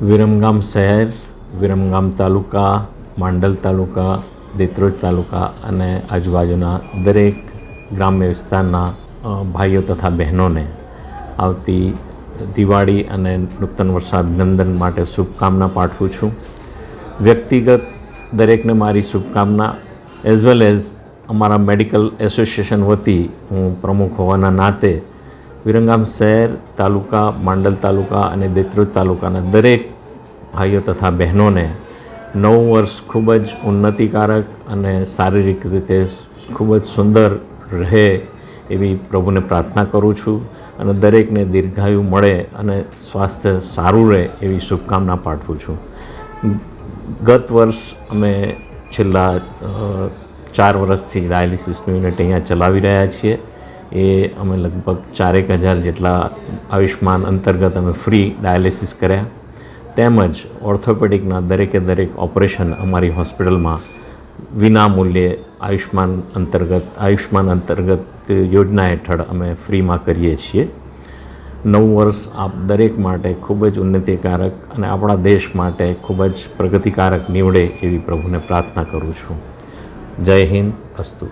વિરમગામ શહેર, વિરમગામ તાલુકા, માંડલ તાલુકા, દેત્રોજ તાલુકા અને આજુબાજુના દરેક ગ્રામ્ય વિસ્તારના ભાઈઓ તથા બહેનોને આવતી દિવાળી અને નૂતન વર્ષ અભિનંદન માટે શુભકામના પાઠવું છું. વ્યક્તિગત દરેકને મારી શુભકામના એઝ વેલ એઝ અમારા મેડિકલ એસોસિએશન વતી હું પ્રમુખ હોવાના નાતે વિરંગામ શહેર, તાલુકા, માંડલ તાલુકા અને દેત્રોજ તાલુકાના દરેક ભાઈઓ તથા બહેનોને નવું વર્ષ ખૂબ જ ઉન્નતિકારક અને શારીરિક રીતે ખૂબ જ સુંદર રહે એવી પ્રભુને પ્રાર્થના કરું છું અને દરેકને દીર્ઘાયુ મળે અને સ્વાસ્થ્ય સારું રહે એવી શુભકામના પાઠવું છું. ગત વર્ષ અમે છેલ્લા ચાર વર્ષથી ડાયાલિસિસનું યુનિટ અહીંયા ચલાવી રહ્યા છીએ. એ અમે લગભગ ચારેક હજાર જેટલા આયુષ્માન અંતર્ગત અમે ફ્રી ડાયાલિસિસ કર્યા. તેમજ ઓર્થોપેડિકના દરેકે દરેક ઓપરેશન અમારી હોસ્પિટલમાં વિના મૂલ્યે આયુષ્માન અંતર્ગત આયુષ્માન અંતર્ગત યોજના હેઠળ અમે ફ્રીમાં કરીએ છીએ. નવું વર્ષ આપ દરેક માટે ખૂબ જ ઉન્નતિકારક અને આપણા દેશ માટે ખૂબ જ પ્રગતિકારક નીવડે એવી પ્રભુને પ્રાર્થના કરું છું. જય હિન્દ, અસ્તુ.